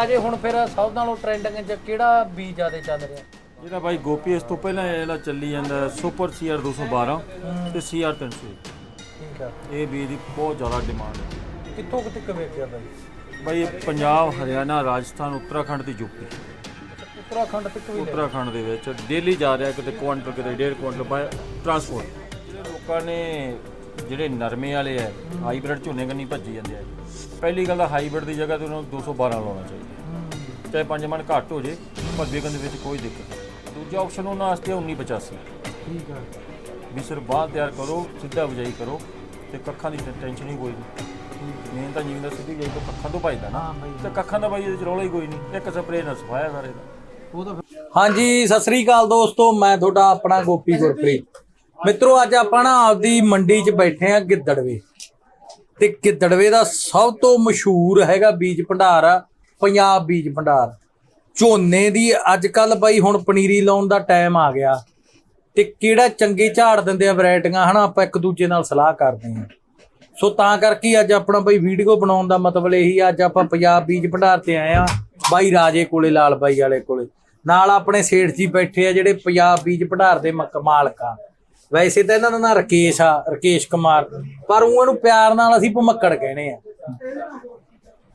ਰਾਜੇ ਹੁਣ ਫਿਰ ਸਭ ਨਾਲੋਂ ਟ੍ਰੈਂਡਿੰਗ 'ਚ ਕਿਹੜਾ ਬੀਜ ਜ਼ਿਆਦਾ ਚੱਲ ਰਿਹਾ? ਜਿਹੜਾ ਬਾਈ ਗੋਪੀ ਇਸ ਤੋਂ ਪਹਿਲਾਂ ਜਿਹੜਾ ਚੱਲੀ ਜਾਂਦਾ ਸੁਪਰ ਸੀਆਰ 212 ਤੇ ਸੀਆਰ 300 ਠੀਕ ਆ। ਇਹ ਬੀਜ ਦੀ ਬਹੁਤ ਜ਼ਿਆਦਾ ਡਿਮਾਂਡ ਹੈ। ਕਿੱਥੋਂ ਕਿਤੇ ਕਵੇ ਗਿਆ ਬਾਈ? ਬਾਈ ਇਹ ਪੰਜਾਬ ਹਰਿਆਣਾ ਰਾਜਸਥਾਨ ਉੱਤਰਾਖੰਡ ਤੇ ਯੂਪੀ ਉੱਤਰਾਖੰਡ ਤੱਕ ਵੀ ਉੱਤਰਾਖੰਡ ਦੇ ਵਿੱਚ ਡੇਲੀ ਜਾ ਰਿਹਾ ਕਿਤੇ ਕੁਆਂਟਲ ਕਿਤੇ ਡੇਢ ਕੁਆਂਟਲ ਬਾਈ ਟਰਾਂਸਪੋਰਟ ਜਿਹੜੇ ਲੋਕਾਂ ਨੇ ਜਿਹੜੇ ਨਰਮੇ ਵਾਲੇ ਆ ਹਾਈਬ੍ਰਿਡ ਝੋਨੇ ਕੰਨੀ ਭੱਜੀ ਜਾਂਦੇ ਆ। ਪਹਿਲੀ ਗੱਲ ਤਾਂ ਹਾਈਬ੍ਰਿਡ ਦੀ ਜਗ੍ਹਾ ਤੇ ਉਹਨਾਂ ਨੂੰ 212 ਲਾਉਣਾ ਚਾਹੀਦਾ। ਚਾਹੇ ਪੰਜ ਮਣ ਘੱਟ ਹੋ ਜੇ ਪਰ ਵਿਕਣ ਦੇ ਵਿੱਚ ਕੋਈ ਦਿੱਕਤ ਨਹੀਂ। ਦੂਜਾ ਆਪਸ਼ਨ ਉਹਨਾਂ ਵਾਸਤੇ 1985 ਠੀਕ ਆ। ਵੀ ਸਿਰ ਬਾਹਰ ਤਿਆਰ ਕਰੋ ਸਿੱਧਾ ਬਜਾਈ ਕਰੋ ਤੇ ਕੱਖਾਂ ਦੀ ਟੈਨਸ਼ਨ ਹੀ ਕੋਈ ਨਹੀਂ। ਮੇਨ ਤਾਂ ਜਿਵੇਂ ਦਾ ਸਿੱਧੀ ਜਾਈ ਤੋਂ ਕੱਖਾਂ ਤੋਂ ਭਜਦਾ ਨਾ। ਹਾਂ ਤੇ ਕੱਖਾਂ ਦਾ ਬਾਈ ਇਹਦੇ ਚ ਰੌਲਾ ਹੀ ਕੋਈ ਨਹੀਂ। ਇੱਕ ਸਪਰੇਅ ਨਾਲ ਸਫਾਇਆ ਸਾਰੇ ਦਾ ਉਹ ਤਾਂ ਹਾਂਜੀ ਸਤਿ ਸ੍ਰੀ ਅਕਾਲ ਦੋਸਤੋ ਮੈਂ ਤੁਹਾਡਾ ਆਪਣਾ ਗੋਪੀ ਗੁਰਪ੍ਰੀਤ। ਮਿੱਤਰੋ ਅੱਜ ਆਪਾਂ ਨਾ ਆਪਦੀ ਮੰਡੀ 'ਚ ਬੈਠੇ ਆ ਗਿੱਦੜਵੇ। ਤੇ ਗਿੱਦੜਵੇ ਦਾ ਸਭ ਤੋਂ ਮਸ਼ਹੂਰ ਹੈਗਾ ਬੀਜ ਭੰਡਾਰ ਆ। ਪੰਜਾਬ ਬੀਜ ਭੰਡਾਰ। ਝੋਨੇ ਦੀ ਅੱਜ ਕੱਲ ਬਾਈ ਹੁਣ ਪਨੀਰੀ ਲਾਉਣ ਦਾ ਟਾਈਮ ਆ ਗਿਆ ਤੇ ਕਿਹੜਾ ਚੰਗੇ ਝਾੜ ਦਿੰਦੇ ਆ ਵੈਰਾਈਟੀਆਂ, ਹਨਾ, ਆਪਾਂ ਇੱਕ ਦੂਜੇ ਨਾਲ ਸਲਾਹ ਕਰਦੇ ਆ ਸੋ ਤਾਂ ਕਰਕੇ ਅੱਜ ਆਪਣਾ ਬਾਈ ਵੀਡੀਓ ਬਣਾਉਣ ਦਾ ਮਤਲਬ ਇਹੀ ਅੱਜ ਆਪਾਂ ਪੰਜਾਬ ਬੀਜ ਭੰਡਾਰ ਤੇ ਆਏ ਆ ਬਾਈ ਰਾਜੇ ਕੋਲੇ, ਲਾਲ ਬਾਈ ਵਾਲੇ ਕੋਲੇ। ਨਾਲ ਆਪਣੇ ਸੇਠ ਜੀ ਬੈਠੇ ਆ ਜਿਹੜੇ ਪੰਜਾਬ ਬੀਜ ਭੰਡਾਰ ਦੇ ਮਕ- ਮਾਲਕ ਆ। ਵੈਸੇ ਤਾਂ ਇਹਨਾਂ ਦਾ ਨਾਂ ਰਕੇਸ਼ ਆ, ਰਕੇਸ਼ ਕੁਮਾਰ। ਪਰ ਉਹ ਇਹਨੂੰ ਪਿਆਰ ਨਾਲ ਅਸੀਂ ਭਮੱਕੜ ਕਹਿੰਦੇ ਆ।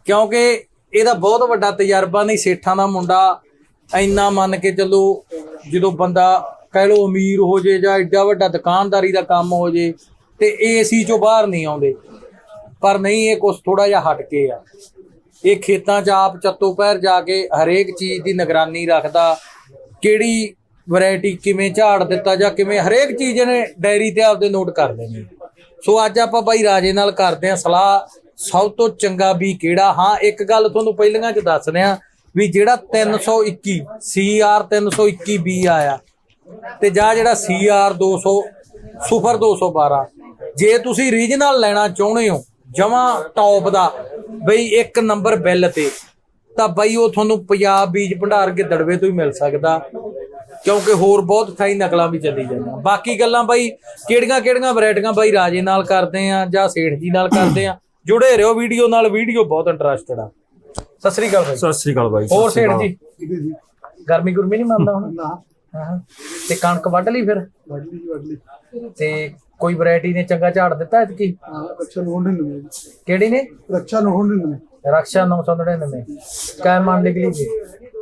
ਕਿਉਂਕਿ ਇਹਦਾ ਬਹੁਤ ਵੱਡਾ ਤਜਰਬਾ ਨਹੀਂ, ਸੇਠਾਂ ਦਾ ਮੁੰਡਾ ਇੰਨਾ ਮੰਨ ਕੇ ਚੱਲੋ, ਜਦੋਂ ਬੰਦਾ ਕਹਿ ਲੋ ਅਮੀਰ ਹੋ ਜੇ ਜਾਂ ਐਡਾ ਵੱਡਾ ਦੁਕਾਨਦਾਰੀ ਦਾ ਕੰਮ ਹੋ ਜੇ ਤੇ ਏਸੀ ਚੋਂ ਬਾਹਰ ਨਹੀਂ ਆਉਂਦੇ। ਪਰ ਨਹੀਂ, ਇਹ ਕੁਛ ਥੋੜਾ ਜਿਹਾ ਹਟ ਕੇ ਆ। ਇਹ ਖੇਤਾਂ 'ਚ ਆਪ ਚੱਤੋ ਪੈਰ ਜਾ ਕੇ ਹਰੇਕ ਚੀਜ਼ ਦੀ ਨਿਗਰਾਨੀ ਰੱਖਦਾ, ਕਿਹੜੀ ਵੈਰਾਈਟੀ ਕਿਵੇਂ ਝਾੜ ਦਿੱਤਾ ਜਾਂ ਕਿਵੇਂ ਹਰੇਕ ਚੀਜ਼ ਨੇ ਡਾਇਰੀ ਤੇ ਆਪਦੇ ਨੋਟ ਕਰ ਲੈਣੀ। ਸੋ ਅੱਜ ਆਪਾਂ ਬਾਈ ਰਾਜੇ ਨਾਲ ਕਰਦੇ ਹਾਂ ਸਲਾਹ। ਸਭ ਤੋਂ ਚੰਗਾ ਵੀ ਕਿਹੜਾ? ਹਾਂ, ਇੱਕ ਗੱਲ ਤੁਹਾਨੂੰ ਪਹਿਲੀਆਂ 'ਚ ਦੱਸ ਰਿਹਾ ਵੀ ਜਿਹੜਾ 321 CR 321 B ਆਇਆ ਤੇ ਜਾਂ ਜਿਹੜਾ CR 200 ਸੁਪਰ 212 ਜੇ ਤੁਸੀਂ ਰੀਜਨਲ ਲੈਣਾ ਚਾਹੁੰਦੇ ਹੋ, ਜਮਾ ਟੌਪ ਦਾ, ਬਈ ਇੱਕ ਨੰਬਰ ਬਿੱਲ ਤੇ, ਤਾਂ ਬਈ ਉਹ ਤੁਹਾਨੂੰ ਪੰਜਾਬ ਬੀਜ ਭੰਡਾਰ ਕੇ ਦੜਵੇ ਤੋਂ ਹੀ ਮਿਲ ਸਕਦਾ, ਕਿਉਂਕਿ ਹੋਰ ਬਹੁਤ ਥਾਈ ਨਕਲਾਂ ਵੀ ਚੱਲੀ ਜਾਂਦੀਆਂ। ਬਾਕੀ ਗੱਲਾਂ ਬਾਈ ਕਿਹੜੀਆਂ ਕਿਹੜੀਆਂ ਵੈਰਾਈਟੀਆਂ ਬਾਈ ਰਾਜੇ ਨਾਲ ਕਰਦੇ ਆ ਜਾਂ ਸੇਠ ਜੀ ਨਾਲ ਕਰਦੇ ਆ ਜੁੜੇ ਰਹੋ ਵੀਡੀਓ ਨਾਲ ਵੀਡੀਓ ਬਹੁਤ ਇੰਟਰਸਟਡ ਆ। ਸਤਿ ਸ੍ਰੀ ਅਕਾਲ ਬਾਈ। ਸਤਿ ਸ੍ਰੀ ਅਕਾਲ ਬਾਈ ਹੋਰ ਸੇਠ ਜੀ? ਗਰਮੀ ਗੁਰਮੀ ਨਹੀਂ ਮੰਨਦਾ ਹੁਣ? ਹਾਂ ਤੇ ਕਣਕ ਵੱਢ ਲਈ ਫਿਰ? ਤੇ ਕੋਈ ਵੈਰਾਈਟੀ ਨੇ ਚੰਗਾ ਝਾੜ ਦਿੱਤਾ ਐਤਕੀ ਹਾਂ ਰੱਖਿਆ ਨੂੰ ਹੁੰਦੇ ਨੇ ਕਿਹੜੀ ਨੇ? ਰੱਖਿਆ ਨੂੰ ਹੁੰਦੇ ਨੇ ਰਕਸ਼ਾ 999 ਕੈ ਮਨ ਨਿਕਲੀ ਜੀ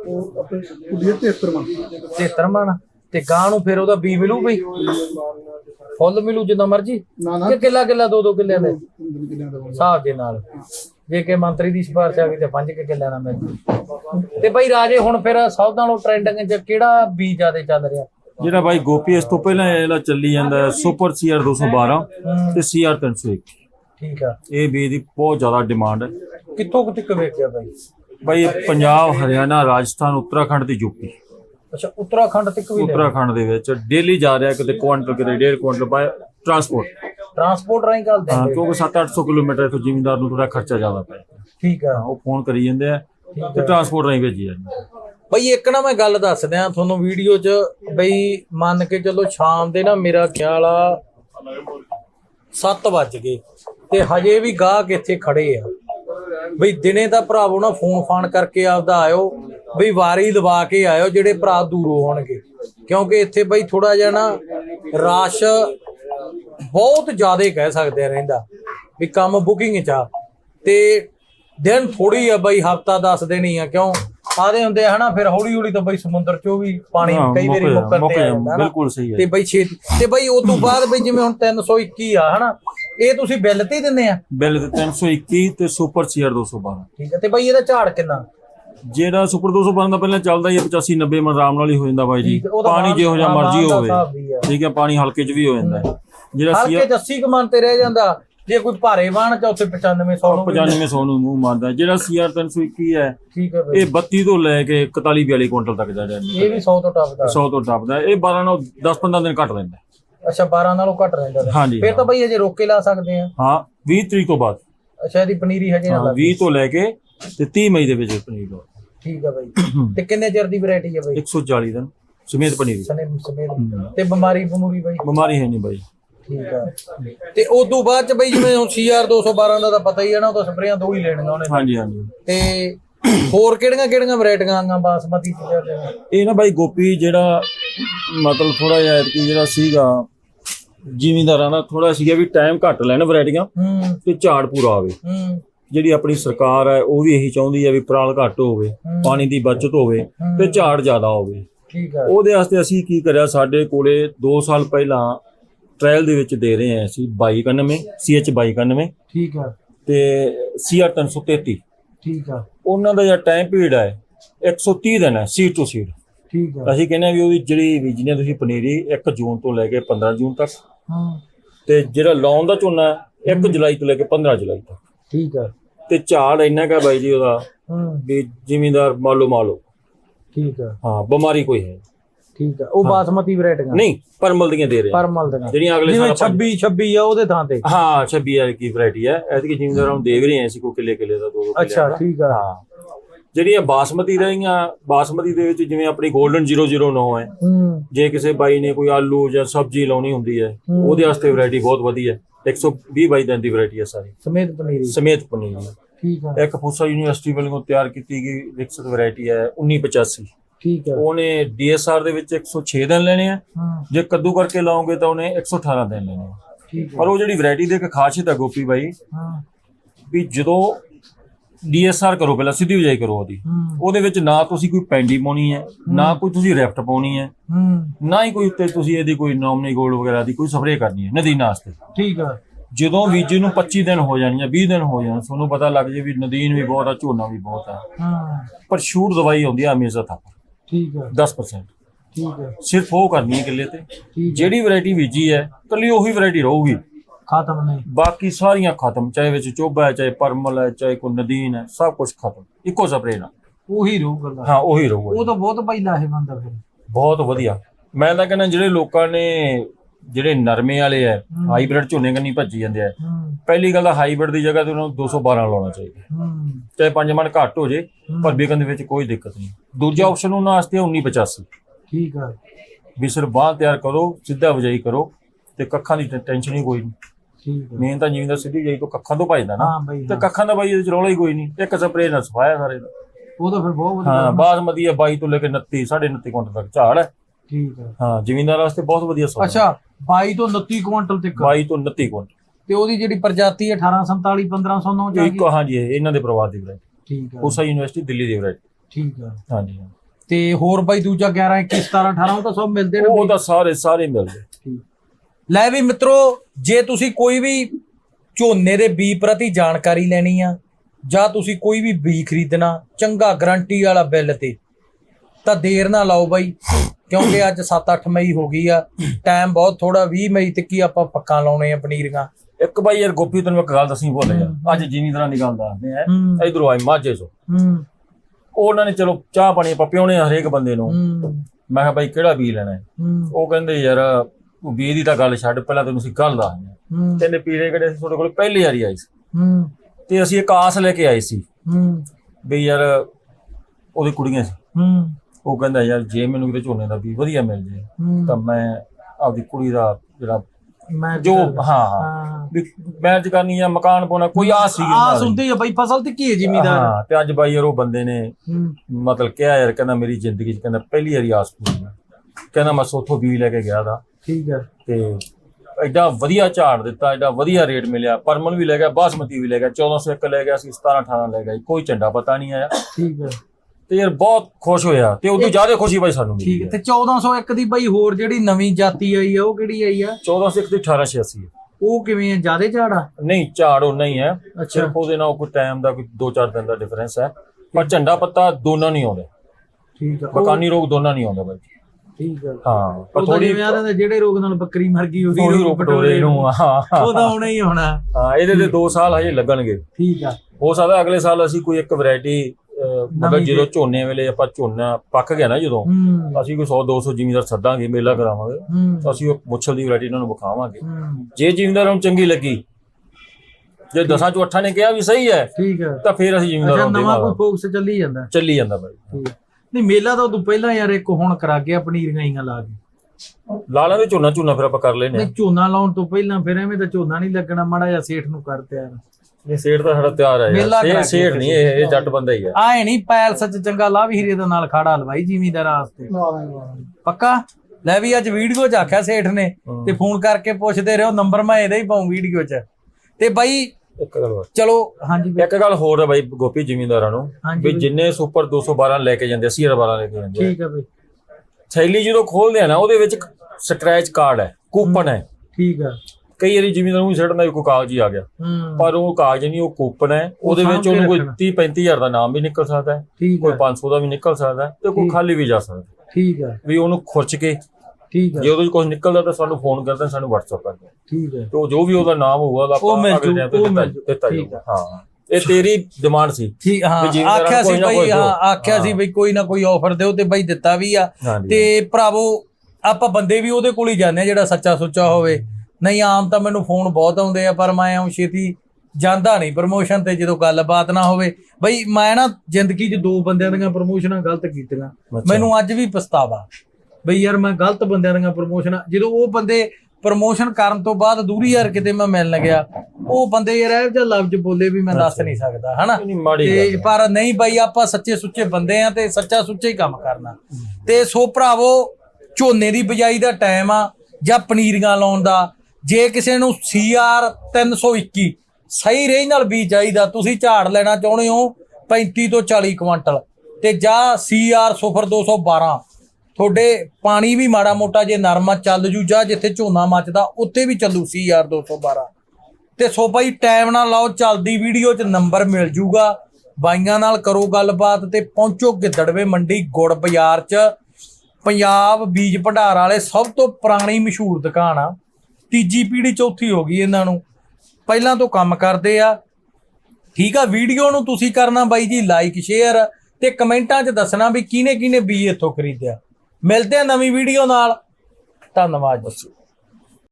ਉਹ ਆਪਣੇ ਕੁੜੀ 73 ਮਨ। 73 ਮਨ। ਤੇ ਗਾਂ ਨੂੰ ਫਿਰ ਉਹਦਾ ਬੀ ਮਿਲੂ ਬਈ? ਫੁੱਲ ਮਿਲੂ ਜਿੰਨਾ ਮਰਜ਼ੀ। ਨਾ ਨਾ। ਕਿ ਕਿੱਲਾ ਕਿੱਲਾ ਦੋ ਦੋ ਕਿੱਲਿਆਂ ਦੇ। ਕਿਲਿਆਂ ਦਾ ਦੇ ਨਾਲ। ਜੇ ਕਿ ਮੰਤਰੀ ਦੀ ਸਿਫਾਰਿਸ਼ ਆ ਗਈ ਤੇ ਪੰਜ ਕਿ ਕਿੱਲਿਆਂ ਨਾਲ ਮਿਲ ਜੂ। ਤੇ ਬਈ ਰਾਜੇ ਹੁਣ ਫਿਰ ਸਭ ਨਾਲੋਂ ਟ੍ਰੈਂਡਿੰਗ 'ਚ ਕਿਹੜਾ ਬੀਜ ਜ਼ਿਆਦਾ ਚੱਲ ਰਿਹਾ? ਜਿਹੜਾ ਬਾਈ ਗੋਪੀ ਇਸ ਤੋਂ ਪਹਿਲਾਂ ਜਿਹੜਾ ਚੱਲੀ ਜਾਂਦਾ ਸੁਪਰ ਸੀਆਰ 212 ਤੇ ਸੀਆਰ 301 ਠੀਕ ਆ। ਇਹ ਬੀਜ ਦੀ ਬਹੁਤ ਜ਼ਿਆਦਾ ਡਿਮਾਂਡ ਹੈ। ਕਿੱਥੋਂ ਕਵੇਕ ਗਿਆ ਬਈ? ਬਾਈ ਪੰਜਾਬ ਹਰਿਆਣਾ ਰਾਜਸਥਾਨ ਉੱਤਰਾਖੰਡ ਤੇ ਯੂਪੀ ਅੱਛਾ ਉੱਤਰਾਖੰਡ ਤੱਕ ਵੀ ਲੈ ਉੱਤਰਾਖੰਡ ਦੇ ਵਿੱਚ ਡੇਲੀ ਜਾ ਰਿਹਾ ਕਿਤੇ ਕੁਆਂਟਲ ਕਿਤੇ ਡੇਢ ਕੁਆਂਟਲ ਬਾਈ ਟਰਾਂਸਪੋਰਟ ਟਰਾਂਸਪੋਰਟ ਰਾਹੀਂ ਗੱਲ ਹਾਂ ਕਿਉਂਕਿ 7-800 ਕਿਲੋਮੀਟਰ ਤੋਂ ਜ਼ਿਮੀਂਦਾਰ ਨੂੰ ਥੋੜਾ ਖਰਚਾ ਜ਼ਿਆਦਾ ਪੈ ਜਾਂਦਾ। ਠੀਕ ਆ। ਉਹ ਫੋਨ ਕਰੀ ਜਾਂਦੇ ਆ ਤੇ ਟਰਾਂਸਪੋਰਟ ਰਾਹੀਂ ਭੇਜੀ ਜਾਂਦੇ ਆ। ਬਈ ਇੱਕ ਨਾ ਮੈਂ ਗੱਲ ਦੱਸ ਦਿਆਂ ਤੁਹਾਨੂੰ ਵੀਡੀਓ 'ਚ ਬਈ ਮੰਨ ਕੇ ਚੱਲੋ ਸ਼ਾਮ ਦੇ ਨਾ ਮੇਰਾ ਖਿਆਲ ਆ 7 ਵੱਜ ਗਏ। ਤੇ ਹਜੇ ਵੀ ਗਾਹਕ ਇੱਥੇ ਖੜੇ ਆ। ਬਈ ਦਿਨੇ ਤਾਂ ਭਰਾਵੋ ਨਾ ਫੋਨ ਫਾਨ ਕਰਕੇ ਆਪਦਾ ਆਇਓ ਬਈ ਵਾਰੀ ਲਵਾ ਕੇ ਆਇਓ ਜਿਹੜੇ ਭਰਾ ਦੂਰੋਂ ਹੋਣਗੇ ਕਿਉਂਕਿ ਇੱਥੇ ਬਈ ਥੋੜਾ ਜਿਹਾ ਨਾ ਰਸ਼ ਬਹੁਤ ਜ਼ਿਆਦਾ ਕਹਿ ਸਕਦੇ ਆ ਰਹਿੰਦਾ ਵੀ ਕੰਮ ਬੁਕਿੰਗ ਚ ਆ ਤੇ ਦਿਨ ਥੋੜੀ ਆ ਬਈ ਹਫਤਾ 10 ਦਿਨ ਹੀ ਆ ਕਿਉਂ ਆਦੇ ਹੁੰਦੇ ਆ ਹਨਾ ਫਿਰ ਹੌਲੀ ਹੌਲੀ ਤਾਂ ਬਈ ਸਮੁੰਦਰ ਚੋਂ ਵੀ ਪਾਣੀ ਕਈ ਵਾਰੀ ਮੁੱਕ ਮੁੱਕਣ ਮੁੱਕ ਤੇ ਆ ਜਾਂਦਾ। ਬਿਲਕੁਲ ਸਹੀ ਹੈ। ਤੇ ਬਈ ਛੇਤੀ ਤੇ ਬਈ ਉਸ ਤੋਂ ਬਾਅਦ ਬਈ ਜਿਵੇਂ ਹੁਣ 321 ਆ ਹਨਾ ਇਹ ਤੁਸੀਂ ਬਿੱਲ ਤੇ ਹੀ ਦਿੰਦੇ ਆ? ਬਿੱਲ ਤੇ 321 ਤੇ ਸੁਪਰ ਸੀਆਰ 212 ਠੀਕ ਹੈ ਤੇ ਬਈ ਇਹਦਾ ਝਾੜ ਕਿੰਨਾ? ਜਿਹੜਾ ਸੁਪਰ 212 ਦਾ ਪਹਿਲਾਂ ਚੱਲਦਾ ਹੀ 85 90 ਮਨ ਆਰਾਮ ਨਾਲ ਹੀ ਹੋ ਜਾਂਦਾ ਬਾਈ ਜੀ। ਠੀਕ ਹੈ, ਉਹਦਾ ਪਾਣੀ ਜਿਹੋ ਜਿਹਾ ਮਰਜ਼ੀ ਦਾ ਹੋਵੇ। ਹਿਸਾਬ ਵੀ ਆ। ਠੀਕ ਹੈ ਪਾਣੀ ਹਲਕੇ 'ਚ ਵੀ ਹੋ ਜਾਂਦਾ ਹੈ। ਜਿਹੜਾ ਹਲਕੇ ਸੀਆਰ 'ਚ 80 ਕਮਾਨ ਤੇ ਰਹਿ ਜਾਂਦਾ ਜੇ ਕੋਈ ਭਾਰੇ ਵਾਹਣ ਚ ਉੱਥੇ 95 100 ਨੂੰ ਵੀ 9500 ਨੂੰ ਮੂੰਹ ਮਾਰਦਾ ਹੈ। ਜਿਹੜਾ ਸੀਆਰ 321 ਹੈ ਠੀਕ ਹੈ ਬਈ। ਇਹ 32 ਤੋਂ ਲੈ ਕੇ 41 42 ਕੁਇੰਟਲ ਤੱਕ ਜਾ ਜਾਂਦਾ ਇਹ ਵੀ 100 ਤੋਂ ਟੱਪਦਾ 100 ਤੋਂ ਟੱਪਦਾ ਹੈ। ਇਹ 12 ਨਾਲ 10 15 ਦਿਨ ਘੱਟ ਲੈਂਦਾ ਹੈ। ਅੱਛਾ 12 ਨਾਲੋਂ ਘੱਟ ਰਹਿੰਦਾ। ਹਾਂਜੀ, ਫਿਰ। ਤਾਂ ਬਈ ਅਜੇ ਰੋਕ ਲਾ ਸਕਦੇ ਆ ਹਾਂ 20 ਤਰੀਕ ਤੋਂ ਬਾਅਦ। ਅੱਛਾ ਇਹਦੀ ਪਨੀਰੀ ਹਜੇ ਨਾ ਹਾਂ ਲੱਗੇ 20 ਤੋਂ ਲੈ ਕੇ ਤੇ 30 ਮਈ ਦੇ ਵਿੱਚ ਪਨੀਰ ਲਓ। ਠੀਕ ਹੈ ਬਈ। ਤੇ ਕਿੰਨੇ ਚਿਰ ਦੀ ਵੈਰਾਈਟੀ ਹੈ ਬਈ? 140 ਦਿਨ ਸਮੇਤ ਪਨੀਰ। ਸਨੇ ਸਮੇਤ। ਤੇ ਬਿਮਾਰੀ ਬਮੂਰੀ ਬਈ? ਬਿਮਾਰੀ ਹੈ ਨਹੀਂ ਬਾਈ। ਠੀਕ ਆ। ਤੇ ਉਸ ਤੋਂ ਬਾਅਦ ਚ ਬਈ ਜਿਵੇਂ ਹੁਣ CR 212 ਦਾ ਤਾਂ ਪਤਾ ਹੀ ਹੈ ਨਾ ਉਹ ਤਾਂ ਸਪਰੇਆਂ ਦੋ ਹੀ ਲੈਣੀਆਂ ਉਹਨੇ। ਹਾਂਜੀ ਹਾਂਜੀ। ਤੇ ਹੋਰ ਕਿਹੜੀਆਂ ਕਿਹੜੀਆਂ ਵੈਰਾਈਟੀਆਂ ਆਂਗਾ ਬਾਸਮਤੀ ਚ ਨੇ? ਇਹ ਨਾ ਬਾਈ ਗੋਪੀ ਜਿਹੜਾ ਮਤਲਬ ਥੋੜਾ ਜਿਹਾ ਜਿਹੜਾ ਸੀਗਾ ਜ਼ਿਮੀਂਦਾਰਾਂ ਦਾ ਥੋੜਾ ਸੀਗਾ ਵੀ ਟਾਈਮ ਘੱਟ ਲੈਣ ਵੈਰਾਈਟੀਆਂ ਹੂੰ। ਤੇ ਝਾੜ ਪੂਰਾ ਆਵੇ। ਹੂੰ। ਜਿਹੜੀ ਆਪਣੀ ਸਰਕਾਰ ਹੈ ਉਹ ਵੀ ਇਹੀ ਚਾਹੁੰਦੀ ਹੈ ਵੀ ਪਰਾਲ ਘੱਟ ਹੋਵੇ ਪਾਣੀ ਦੀ ਬਚਤ ਹੋਵੇ ਤੇ ਝਾੜ ਜ਼ਿਆਦਾ ਹੋਵੇ। ਠੀਕ ਆ ਉਹਦੇ ਵਾਸਤੇ ਅਸੀਂ ਕੀ ਕਰਿਆ ਸਾਡੇ ਕੋਲੇ 2 ਸਾਲ ਪਹਿਲਾਂ ਟ੍ਰਾਇਲ ਦੇ ਵਿੱਚ ਦੇ ਰਹੇ ਹਾਂ ਅਸੀਂ 2291 CH 2291 ਠੀਕ ਆ ਤੇ CR 333 ਠੀਕ ਆ ਉਹਨਾਂ ਦਾ ਜਿਹੜਾ ਟਾਈਮ ਪੀਰੀਅਡ ਹੈ 130 ਦਿਨ ਹੈ ਸੀਡ ਟੂ ਸੀਡ ਠੀਕ ਆ ਅਸੀਂ ਕਹਿੰਦੇ ਆ ਵੀ ਉਹਦੀ ਜਿਹੜੀ ਬੀਜਣੀ ਆ ਤੁਸੀਂ ਪਨੀਰੀ 1 ਜੂਨ ਤੋਂ ਲੈ ਕੇ 15 ਜੂਨ ਤੱਕ ਹਾਂ। ਤੇ ਜਿਹੜਾ ਲਾਉਣ ਦਾ ਝੋਨਾ ਹੈ 1 ਜੁਲਾਈ ਤੋਂ ਲੈ ਕੇ 15 ਜੁਲਾਈ ਤੱਕ। ਠੀਕ ਆ ਤੇ ਝਾੜ ਇੰਨਾ ਕਾ ਬਾਈ ਜੀ ਉਹਦਾ ਹਾਂ। ਵੀ ਜ਼ਿਮੀਂਦਾਰ ਮਾਲੋ ਮਾਲੋ ਠੀਕ ਆ ਹਾਂ ਬਿਮਾਰੀ ਕੋਈ ਹੈ ਠੀਕ ਆ ਉਹ ਬਾਸਮਤੀ ਵੈਰਾਈਟੀਆਂ। ਨਹੀਂ ਪਰਮਲ ਦੀਆਂ ਦੇ ਰਹੇ। ਪਰਮਲ ਦੀਆਂ। ਜਿਹੜੀਆਂ ਅਗਲੇ ਜਿਵੇਂ ਸਾਲ 26 26 ਆ ਉਹਦੇ ਥਾਂ ਤੇ। ਹਾਂ 26 ਵਾਲੀ ਕੀ ਵੈਰਾਈਟੀ ਹੈ। ਐਤਕੀ ਜ਼ਿਮੀਂਦਾਰਾਂ ਨੂੰ ਦੇ ਵੀ ਰਹੇ ਹਾਂ ਅਸੀਂ ਕੋਈ ਕਿੱਲੇ ਕਿੱਲੇ ਦਾ ਦੋ ਦੋ ਕਿੱਲੇ ਅੱਛਾ। ਠੀਕ ਆ। ਹਾਂ। ਜਿਹੜੀਆਂ ਬਾਸਮਤੀ ਰਹੀਆਂ ਬਾਸਮਤੀ ਦੇ ਵਿੱਚ ਜਿਵੇਂ ਆਪਣੀ 골ਡਨ 009 ਹੈ ਹੂੰ। ਜੇ ਕਿਸੇ ਬਾਈ ਨੇ ਕੋਈ ਆਲੂ ਜਾਂ ਸਬਜ਼ੀ ਲਾਉਣੀ ਹੁੰਦੀ ਹੈ ਉਹਦੇ ਵਾਸਤੇ ਵੈਰਾਈਟੀ ਬਹੁਤ ਵਧੀਆ 120 ਬਾਈ ਦਿਨ ਦੀ ਵੈਰਾਈਟੀ ਹੈ ਸਾਰੀ। ਸਮੇਤ ਪਨੀਰੀ। ਸਮੇਤ ਪਨੀਰ। ਠੀਕ ਆ। ਇੱਕ ਫੂਸਾ ਯੂਨੀਵਰਸਿਟੀ ਵੱਲੋਂ ਤਿਆਰ ਕੀਤੀ ਗਈ ਵਿਕਸਿਤ ਵੈਰਾਈਟੀ ਹੈ 1985 ਠੀਕ ਆ। ਉਹਨੇ ਡੀਐਸਆਰ ਦੇ ਵਿੱਚ 106 ਦਿਨ ਲੈਣੇ ਆ। ਹਾਂ। ਜੇ ਕੱਦੂ ਕਰਕੇ ਲਾਓਗੇ ਤਾਂ ਉਹਨੇ 118 ਦਿਨ ਲੈਣੇ ਆ। ਪਰ ਉਹ ਜਿਹੜੀ ਵੈਰਾਈਟੀ ਦੀ ਇੱਕ ਖਾਸੀਅਤ ਹੈ ਗੋਪੀ ਬਾਈ ਹਾਂ। ਵੀ ਜਦੋਂ ਡੀਐਸਆਰ ਕਰੋ ਪਹਿਲਾਂ ਸਿੱਧੀ ਬਿਜਾਈ ਕਰੋ ਉਹਦੀ। ਹੂੰ। ਉਹਦੇ ਵਿੱਚ ਨਾ ਤੁਸੀਂ ਕੋਈ ਪੈਂਡੀ ਪਾਉਣੀ ਹੈ ਨਾ ਕੋਈ ਤੁਸੀਂ ਰੈਫਟ ਪਾਉਣੀ ਹੈ ਹੂੰ। ਨਾ ਹੀ ਕੋਈ ਉੱਤੇ ਤੁਸੀਂ ਇਹਦੀ ਕੋਈ ਨੋਮਨੀ ਗੋਲਡ ਵਗੈਰਾ ਦੀ ਕੋਈ ਸਪਰੇਅ ਕਰਨੀ ਹੈ ਨਦੀਨ ਵਾਸਤੇ। ਠੀਕ ਆ। ਜਦੋਂ ਬੀਜੇ ਨੂੰ 25 ਦਿਨ ਹੋ ਜਾਣੀ ਜਾਂ 20 ਦਿਨ ਹੋ ਜਾਣ ਤੁਹਾਨੂੰ ਪਤਾ ਲੱਗ ਜੇ ਵੀ ਨਦੀਨ ਵੀ ਬਹੁਤ ਆ ਝੋਨਾ ਵੀ ਬਹੁਤ ਆ। ਹਾਂ। ਪਰ ਸ਼ੂਟ ਦਵਾਈ ਆਉਂਦੀ ਆ ਹਮੇਸ਼ਾ ਥੱਪ ਠੀਕ ਆ। 10% ਠੀਕ ਆ। ਸਿਰਫ ਉਹ ਕਰਨੀ ਹੈ ਕਿੱਲੇ ਤੇ। ਜਿਹੜੀ ਵੈਰਾਈਟੀ ਬੀਜੀ ਹੈ ਕੱਲੀ ਉਹੀ ਵੈਰਾਈਟੀ ਰਹੂਗੀ। ਖਤਮ ਨੇ ਬਾਕੀ ਸਾਰੀਆਂ ਖਤਮ ਚਾਹੇ ਵਿੱਚ ਚੋਬਾ ਹੈ ਚਾਹੇ ਪਰਮਲ ਹੈ ਚਾਹੇ ਕੋਈ ਨਦੀਨ ਹੈ ਸਭ ਕੁਝ ਖਤਮ। ਇੱਕੋ ਸਪਰੇਅ ਨਾਲ ਉਹੀ ਰਹੂ ਗੱਲਾਂ ਹਾਂ ਉਹੀ ਰਹੂਗਾ ਉਹ ਤਾਂ ਬਹੁਤ ਭਾਈ ਲਾਹੇਵੰਦ ਆ ਫਿਰ। ਬਹੁਤ ਵਧੀਆ। ਮੈਂ ਤਾਂ ਕਹਿੰਦਾ ਜਿਹੜੇ ਲੋਕਾਂ ਨੇ ਜਿਹੜੇ ਨਰਮੇ ਵਾਲੇ ਆ ਹਾਈਬ੍ਰਿਡ ਝੋਨੇ ਕੰਨੀ ਭੱਜੀ ਜਾਂਦੇ ਹੂੰ। ਪਹਿਲੀ ਗੱਲ ਤਾਂ ਹਾਈਬ੍ਰਿਡ ਦੀ ਜਗ੍ਹਾ ਤੇ ਉਹਨਾਂ ਨੂੰ 212 ਲਾਉਣਾ ਚਾਹੀਦਾ। ਹੂੰ। ਚਾਹੇ 5 ਮਣ ਘੱਟ ਹੋ ਜੇ ਪਰ ਵਿਕਣ ਦੇ ਵਿੱਚ ਕੋਈ ਦਿੱਕਤ ਨਹੀਂ। ਦੂਜਾ ਆਪਸ਼ਨ ਉਹਨਾਂ ਵਾਸਤੇ 1985 ਠੀਕ ਆ ਵੀ ਸਿਰ ਬਾਹ ਤਿਆਰ ਕਰੋ ਸਿੱਧਾ ਵਜਾਈ ਕਰੋ ਤੇ ਕੱਖਾਂ ਦੀ ਟੈਨਸ਼ਨ ਹੀ ਕੋਈ ਨਹੀਂ। ਮੇਨ ਤਾਂ ਜਿਵੇਂ ਦਾ ਸਿੱਧੀ ਵਜਾਈ ਤੋਂ ਕੱਖਾਂ ਤੋਂ ਭਜਦਾ ਨਾ ਹਾਂ ਬਈ ਤੇ ਕੱਖਾਂ ਦਾ ਬਾਈ ਇਹਦੇ ਚ ਰੌਲਾ ਹੀ ਕੋਈ ਨਹੀਂ। ਇੱਕ ਸਪਰੇਅ ਨਾਲ ਸਫਾਇਆ ਸਾਰੇ ਦਾ। ਉਹ ਤਾਂ ਫਿਰ ਬਹੁਤ ਵਧੀਆ ਹਾਂ ਬਾਸਮਤੀ ਹੈ 22 ਤੋਂ ਲੈ ਕੇ 29 29.5 ਕੁਇੰਟਲ ਤੱਕ ਝਾੜ ਹੈ। ਠੀਕ ਆ। ਹਾਂ ਜ਼ਿਮੀਂਦਾਰ ਵਾਸਤੇ ਬਹੁਤ ਵਧੀਆ ਸੌਦਾ। ਅੱਛਾ 22 ਤੋਂ 29 ਕੁਇੰਟਲ ਤੱਕ। 22 ਤੋਂ 29 ਕੁਇੰਟਲ। ਤੇ ਉਹਦੀ ਜਿਹੜੀ ਪ੍ਰਜਾਤੀ ਹੈ 1847 1509 ਚ ਆ ਇੱਕ ਹਾਂਜੀ ਇਹ ਇਹਨਾਂ ਦੇ ਪਰਿਵਾਰ ਦੀ ਵੈਰਾਈਟੀ। ਠੀਕ ਆ। ਕੋਸਾ ਯੂਨੀਵਰਸਿਟੀ ਦਿੱਲੀ ਦੀ ਵੈਰਾਈਟੀ। ਠੀਕ ਆ। ਹਾਂਜੀ ਹਾਂ। ਤੇ ਹੋਰ ਬਾਈ ਦੂਜਾ 11 21 17 18 ਉਹ ਤਾਂ ਸਭ ਮਿਲਦੇ ਨੇ ਉਹ ਤਾਂ ਸਾਰੇ ਸਾਰੇ ਮਿਲਦੇ। ਠੀਕ। ਲੈ ਵੀ ਮਿੱਤਰੋ ਜੇ ਤੁਸੀਂ ਕੋਈ ਵੀ ਝੋਨੇ ਦੇ ਬੀ ਪ੍ਰਤੀ ਜਾਣਕਾਰੀ ਲੈਣੀ ਆ ਜਾਂ ਤੁਸੀਂ ਕੋਈ ਵੀ ਬੀ ਖਰੀਦਣਾ ਚੰਗਾ ਗਾਰੰਟੀ ਵਾਲਾ ਬਿੱਲ ਤੇ ਤਾਂ ਦੇਰ ਨਾ ਲਾਓ ਬਾਈ ਕਿਉਂਕਿ ਅੱਜ 7-8 ਮਈ ਹੋ ਗਈ ਆ ਟਾਈਮ ਬਹੁਤ ਥੋੜਾ 20 ਮਈ ਤੱਕ ਹੀ ਆਪਾਂ ਪੱਕਾ ਲਾਉਣੇ ਆ ਪਨੀਰੀਆਂ ਇੱਕ ਬਾਈ ਯਾਰ ਗੋਪੀ ਤੈਨੂੰ ਇੱਕ ਗੱਲ ਦੱਸੀ ਭੁੱਲ ਗਿਆ। ਅੱਜ ਜ਼ਿਮੀਂਦਾਰਾਂ ਦੀ ਗੱਲ ਦੱਸਦੇ ਆ ਇਧਰੋਂ ਆਈ ਮਾਝੇ ਉਹ ਉਹਨਾਂ ਨੇ ਚਲੋ ਚਾਹ ਪਾਣੀ ਆਪਾਂ ਪਿਉਣੇ ਆ ਹਰੇਕ ਬੰਦੇ ਨੂੰ। ਮੈਂ ਕਿਹਾ ਬਾਈ ਕਿਹੜਾ ਬੀ ਲੈਣਾ ਉਹ ਕਹਿੰਦੇ ਯਾਰ ਤੂੰ ਬੀ ਦੀ ਤਾਂ ਗੱਲ ਛੱਡ ਪਹਿਲਾਂ ਤੈਨੂੰ ਅਸੀਂ ਗੱਲ ਦੱਸਦੇ ਹਾਂ। ਹੂੰ ਪੀਰੇ ਕਿਹੜੇ ਸੀ? ਤੁਹਾਡੇ ਕੋਲ ਪਹਿਲੀ ਵਾਰੀ ਆਈ ਸੀ। ਹੂੰ। ਤੇ ਅਸੀਂ ਇੱਕ ਆਸ ਲੈ ਕੇ ਆਏ ਸੀ ਹੂੰ। ਵੀ ਯਾਰ ਉਹਦੀ ਕੁੜੀਆਂ ਸੀ। ਹੂੰ। ਉਹ ਕਹਿੰਦਾ ਯਾਰ ਜੇ ਮੈਨੂੰ ਕਿਤੇ ਝੋਨੇ ਦਾ ਵੀ ਵਧੀਆ ਮਿਲ ਜੇ ਹੂੰ। ਤਾਂ ਮੈਂ ਆਪਦੀ ਕੁੜੀ ਦਾ ਜਿਹੜਾ ਮੈਂ ਜੋ ਹਾਂ ਹਾਂ। ਹਾਂ। ਵੀ ਮੈਰਿਜ ਕਰਨੀ ਜਾਂ ਮਕਾਨ ਪਾਉਣਾ ਕੋਈ ਆਸ ਸੀ ਆਸ ਹੁੰਦੀ ਆ ਬਾਈ ਫਸਲ ਤੇ ਕੀ ਹੈ ਜ਼ਿਮੀਦਾਰ? ਹਾਂ ਤੇ ਅੱਜ ਬਾਈ ਯਾਰ ਉਹ ਬੰਦੇ ਨੇ ਹੂੰ। ਮਤਲਬ ਕਿਹਾ ਯਾਰ ਕਹਿੰਦਾ ਮੇਰੀ ਜ਼ਿੰਦਗੀ 'ਚ ਕਹਿੰਦਾ ਪਹਿਲੀ ਵਾਰੀ ਆਸ ਪੂਰੀ ਕਹਿੰਦਾ ਮੈਂ ਸੋਥੋਂ ਬੀਜ ਲੈ ਕੇ ਗਿਆ ਦਾ ਠੀਕ ਹੈ ਤੇ ਐਡਾ ਵਧੀਆ ਝਾੜ ਦਿੱਤਾ ਐਡਾ ਵਧੀਆ ਰੇਟ ਮਿਲਿਆ। ਪਰਮਲ ਵੀ ਲੈ ਗਿਆ ਬਾਸਮਤੀ ਵੀ ਲੈ ਗਿਆ 1401 ਲੈ ਗਿਆ ਸੀ 17 18 ਲੈ ਗਿਆ ਕੋਈ ਝੰਡਾ ਪਤਾ ਨਹੀਂ ਆਇਆ। ਠੀਕ ਹੈ। ਤੇ ਯਾਰ ਬਹੁਤ ਖੁਸ਼ ਹੋਇਆ ਤੇ ਉਦੋਂ ਜ਼ਿਆਦਾ ਖੁਸ਼ੀ ਬਾਈ ਸਾਨੂੰ ਮਿਲੀ ਠੀਕ ਹੈ ਤੇ 1401 ਦੀ ਬਾਈ ਹੋਰ ਜਿਹੜੀ ਨਵੀਂ ਜਾਤੀ ਆਈ ਆ ਉਹ ਕਿਹੜੀ ਆਈ ਆ? 1401 ਤੇ 1886 ਹੈ। ਉਹ ਕਿਵੇਂ ਆ? ਜਿਆਦੇ ਝਾੜਾ ਨਹੀਂ ਝਾੜ ਉਹ ਨਹੀਂ ਹੈ। ਸਿਰਫ ਉਹਦੇ ਨਾਲ ਕੋਈ ਟਾਈਮ ਦਾ ਕੋਈ 2-4 ਦਿਨ ਦਾ ਡਿਫਰੈਂਸ ਹੈ। ਪਰ ਝੰਡਾ ਪੱਤਾ ਦੋਨਾਂ ਨਹੀਂ ਆਉਂਦੇ। ਠੀਕ ਹੈ। ਮਕਾਨੀ ਰੋਗ ਦੋਨਾਂ ਨਹੀਂ ਆਉਂਦੇ ਬਾਈ। ਠੀਕ ਹੈ ਹਾਂ ਪਰ ਥੋੜੀ ਆਦੇ ਜਿਹੜੇ ਰੋਗ ਨਾਲ ਬੱਕਰੀ ਮਰ ਗਈ ਉਹਦੀ ਥੋੜੀ ਰੋਕ ਟੋਰੇ ਨੂੰ ਹਾਂ ਹਾਂ। ਉਹ ਤਾਂ ਆਉਣਾ ਹੀ ਹੋਣਾ ਹਾਂ ਇਹਦੇ ਤੇ 2 ਸਾਲ ਹਜੇ ਲੱਗਣਗੇ। ਠੀਕ ਆ। ਹੋ ਸਕਦਾ ਅਗਲੇ ਸਾਲ ਅਸੀਂ ਕੋਈ ਇੱਕ ਵੈਰਾਈਟੀ ਮਤਲਬ ਜਦੋਂ ਝੋਨੇ ਵੇਲੇ ਆਪਾਂ ਝੋਨਾ ਪੱਕ ਗਿਆ ਨਾ ਜਦੋਂ ਅਸੀਂ ਕੋਈ 100 200 ਜ਼ਿਮੀਂਦਾਰ ਸੱਦਾਂਗੇ ਮੇਲਾ ਕਰਾਵਾਂਗੇ। ਤਾਂ ਅਸੀਂ ਉਹ ਮੁੱਛਲ ਦੀ ਵੈਰਾਈਟੀ ਇਹਨਾਂ ਨੂੰ ਵਿਖਾਵਾਂਗੇ। ਜੇ ਜ਼ਿਮੀਂਦਾਰਾਂ ਨੂੰ ਚੰਗੀ ਲੱਗੀ ਜੇ ਦਸਾਂ ਚੋਂ ਅੱਠਾਂ ਨੇ ਕਿਹਾ ਵੀ ਸਹੀ ਹੈ ਠੀਕ ਹੈ ਤਾਂ ਫਿਰ ਅਸੀਂ ਜ਼ਿਮੀਂਦਾਰਾਂ ਨੂੰ ਨਵਾਂ ਕੋਈ ਦੇਵਾਂਗੇ। ਫੋਕਸ ਚੱਲੀ ਜਾਂਦਾ। ਚੱਲੀ ਜਾਂਦਾ ਬਾਈ। ਠੀਕ। ਹੈ। ਨਹੀਂ ਮੇਲਾ ਤਾਂ ਉਦੋਂ ਪਹਿਲਾਂ ਯਾਰ ਇੱਕ ਹੁਣ ਕਰਾ ਗਿਆ ਪਨੀਰੀਆਂ ਹੀਆਂ ਲਾ ਕੇ। ਲਾਲਾਂ ਦੇ ਝੋਨਾ ਝੋਨਾ ਫਿਰ ਆਪਾਂ ਕਰ ਲੈਨੇ ਨਹੀਂ ਝੋਨਾ ਲਾਉਣ ਤੋਂ ਪਹਿਲਾਂ ਫਿਰ ਐਵੇਂ ਤਾਂ ਝੋਨਾ ਨਹੀਂ ਲੱਗਣਾ ਮਾੜਾ ਜਿਹਾ ਸੇਠ ਨੂੰ ਕਰ ਤਿਆਰ। ਨਹੀਂ ਸੇਠ ਤਾਂ ਸਾਡਾ ਤਿਆਰ ਹੈ ਮੇਲਾ ਯਾਰ ਕਰਾ ਸੇਠ ਕੇ ਸੇਠ ਨਹੀਂ ਇਹ ਇਹ ਜੱਟ ਬੰਦਾ ਹੀ ਹੈ ਆਏ ਨਹੀਂ ਪੈਲ ਸੱਚ ਚੰਗਾ ਲਾ ਵੀ ਹੀਰੇ ਦੇ ਨਾਲ ਖੜਾ ਹਲਵਾਈ ਜ਼ਿਮੀਦਾਰ ਵਾਸਤੇ। ਪੱਕਾ? ਲੈ ਵੀ ਅੱਜ ਵੀਡੀਓ ਚ ਆਖਿਆ ਸੇਠ ਨੇ ਤੇ ਫੋਨ ਕਰਕੇ ਪੁੱਛਦੇ ਰਹੋ ਨੰਬਰ ਮੈਂ ਇਹਦਾ ਹੀ ਪਾਉਂ ਵੀਡੀਓ ਚ। ਤੇ ਬਾਈ ਇੱਕ ਗੱਲ ਹੋਰ। ਚਲੋ ਹਾਂਜੀ ਬਈ, ਇੱਕ ਗੱਲ ਹੋਰ ਹੈ ਬਾਈ ਗੋਪੀ ਜ਼ਿਮੀਂਦਾਰਾਂ ਨੂੰ ਹਾਂਜੀ ਵੀ ਜਿੰਨੇ ਸੁਪਰ 212 ਲੈ ਕੇ ਜਾਂਦੇ 80 12 ਲੈ ਕੇ ਜਾਂਦੇ ਆ, ਠੀਕ ਹੈ ਬਈ। ਥੈਲੀ ਜਦੋਂ ਖੋਲਦੇ ਆ ਨਾ ਉਹਦੇ ਵਿੱਚ ਸਕ੍ਰੈਚ ਕਾਰਡ ਹੈ ਕੂਪਨ ਹੈ। ਠੀਕ ਹੈ ਕਈ ਵਾਰੀ ਜ਼ਿਮੀਂਦਾਰ ਨੂੰ ਛੱਡਣ ਕੋਈ ਕਾਗਜ਼ ਹੀ ਆ ਗਿਆ। ਹੂੰ। ਪਰ ਉਹ ਕਾਗਜ਼ ਨਹੀਂ ਉਹ ਕੂਪਨ ਹੈ। ਉਹਦੇ ਵਿੱਚ ਕੇ ਉਹਨੂੰ ਕੋਈ ਰੱਖਣਾ। 30 35000 ਦਾ ਨਾਮ ਵੀ ਨਿਕਲ ਸਕਦਾ ਹੈ ਠੀਕ ਕੋਈ ਹੈ 500 ਦਾ ਵੀ ਨਿਕਲ ਸਕਦਾ ਹੈ ਤੇ ਕੋਈ ਖਾਲੀ ਵੀ ਜਾ ਸਕਦਾ ਹੈ। ਠੀਕ ਹੈ ਵੀ ਉਹਨੂੰ ਖੁਰਚ ਕੇ ਠੀਕ ਹੈ। ਜੇ ਉਹਦੇ ਚ ਕੁਝ ਨਿਕਲਦਾ ਤਾਂ ਸਾਨੂੰ ਫੋਨ ਕਰਦੇ ਸਾਨੂੰ WhatsApp ਕਰਦੇ। ਠੀਕ ਹੈ। ਤੇ ਜੋ ਵੀ ਉਹਦਾ ਨਾਮ ਹੋਊਗਾ ਉਹ ਮਿਲ ਅਗਲੇ ਦਿਨ ਜੂ, ਉਹ ਦਿੱਤਾ ਮਿਲ ਜੂ। ਦਿੱਤਾ ਠੀਕ ਜਾਊਗਾ। ਹਾਂ। ਇਹ ਤੇਰੀ ਡਿਮਾਂਡ ਸੀ। ਠੀਕ ਹਾਂ ਆਖਿਆ ਸੀ ਬਈ ਹਾਂ। ਆਖਿਆ ਸੀ ਬਈ ਕੋਈ ਨਾ ਕੋਈ ਆਫਰ ਦਿਓ ਤੇ ਬਈ ਦਿੱਤਾ ਵੀ ਆ। ਤੇ ਭਰਾਵੋ ਆਪਾਂ ਬੰਦੇ ਵੀ ਉਹਦੇ ਕੋਲ ਹੀ ਜਾਂਦੇ ਆ ਜਿਹੜਾ ਸੱਚਾ ਸੁੱਚਾ ਹੋਵੇ। ਨਹੀਂ ਆਮ ਤਾਂ ਮੈਨੂੰ ਫੋਨ ਬਹੁਤ ਆਉਂਦੇ ਆ ਪਰ ਮੈਂ ਆਉਂ ਛੇਤੀ ਜਾਂਦਾ ਨਹੀਂ ਪ੍ਰਮੋਸ਼ਨ ਤੇ ਜਦੋਂ ਗੱਲਬਾਤ ਨਾ ਹੋਵੇ। ਬਈ ਮੈਂ ਨਾ ਜ਼ਿੰਦਗੀ 'ਚ ਦੋ ਬੰਦਿਆਂ ਦੀਆਂ ਪ੍ਰਮੋਸ਼ਨਾਂ ਗਲਤ ਕੀਤੀਆਂ। ਮੈਨੂੰ ਅੱਜ ਵੀ ਪਛਤਾਵਾ। ਬਈ ਯਾਰ ਮੈਂ ਗਲਤ ਬੰਦਿਆਂ ਦੀਆਂ ਪ੍ਰਮੋਸ਼ਨਾਂ ਜਦੋਂ ਉਹ ਬੰਦੇ ਪ੍ਰਮੋਸ਼ਨ ਕਰਨ ਤੋਂ ਬਾਅਦ ਦੂਰੀ ਯਾਰ ਕਿਤੇ ਮੈਂ ਮਿਲਣ ਗਿਆ ਉਹ ਬੰਦੇ ਯਾਰ ਇਹੋ ਜਿਹਾ ਲਫ਼ਜ਼ ਬੋਲੇ ਵੀ ਮੈਂ ਦੱਸ ਨਹੀਂ ਸਕਦਾ ਹਨਾ? ਤੇ। ਪਰ ਨਹੀਂ ਬਾਈ ਆਪਾਂ ਸੱਚੇ ਸੁੱਚੇ ਬੰਦੇ ਆ ਤੇ ਸੱਚਾ ਸੁੱਚਾ ਹੀ ਕੰਮ ਕਰਨਾ। ਤੇ ਸੋ ਭਰਾਵੋ ਝੋਨੇ ਦੀ ਬਿਜਾਈ ਦਾ ਟਾਈਮ ਆ ਜਾਂ ਪਨੀਰੀਆਂ ਲਾਉਣ ਦਾ। ਜੇ ਕਿਸੇ ਨੂੰ CR 321 ਸਹੀ ਰੇਂਜ ਨਾਲ ਬੀਜ ਚਾਹੀਦਾ ਤੁਸੀਂ ਝਾੜ ਲੈਣਾ ਚਾਹੁੰਦੇ ਹੋ 35 ਤੋਂ 40 ਕੁਇੰਟਲ ਤੇ ਜਾਂ CR 0212 ਤੁਹਾਡੇ ਪਾਣੀ ਵੀ ਮਾੜਾ ਮੋਟਾ ਜੇ ਨਰਮਾ ਚੱਲ ਜੂ, ਜਾਂ ਜਿੱਥੇ ਝੋਨਾ ਮੱਚਦਾ, ਉੱਥੇ ਵੀ ਚੱਲੂ ਸੀ CR 212 ਤੇ ਸੋ ਭਾਈ, ਟਾਈਮ ਨਾਲ ਲਾਓ ਚੱਲਦੀ ਵੀਡੀਓ 'ਚ ਨੰਬਰ ਮਿਲ ਜੂਗਾ। ਬਾਈਆਂ ਨਾਲ ਕਰੋ ਗੱਲਬਾਤ ਤੇ ਪਹੁੰਚੋ ਗਿੱਦੜਵੇ ਮੰਡੀ, ਗੁੜ ਬਾਜ਼ਾਰ 'ਚ। ਪੰਜਾਬ ਬੀਜ ਭੰਡਾਰ ਵਾਲੇ ਸਭ ਤੋਂ ਪੁਰਾਣੀ ਮਸ਼ਹੂਰ ਦੁਕਾਨ ਆ। ਤੀਜੀ ਪੀੜ੍ਹੀ ਚੌਥੀ ਹੋ ਗਈ ਇਹਨਾਂ ਨੂੰ। ਪਹਿਲਾਂ ਤੋਂ ਕੰਮ ਕਰਦੇ ਆ। ਠੀਕ ਆ, ਵੀਡੀਓ ਨੂੰ ਤੁਸੀਂ ਕਰਨਾ ਬਾਈ ਜੀ ਲਾਈਕ ਸ਼ੇਅਰ ਤੇ ਕਮੈਂਟਾਂ 'ਚ ਦੱਸਣਾ ਵੀ ਕਿਹਨੇ ਕਿਹਨੇ ਬੀਜ ਇੱਥੋਂ ਖਰੀਦਿਆ। ਮਿਲਦੇ ਆ ਨਵੀਂ ਵੀਡੀਓ ਨਾਲ। ਧੰਨਵਾਦ ਜੀ।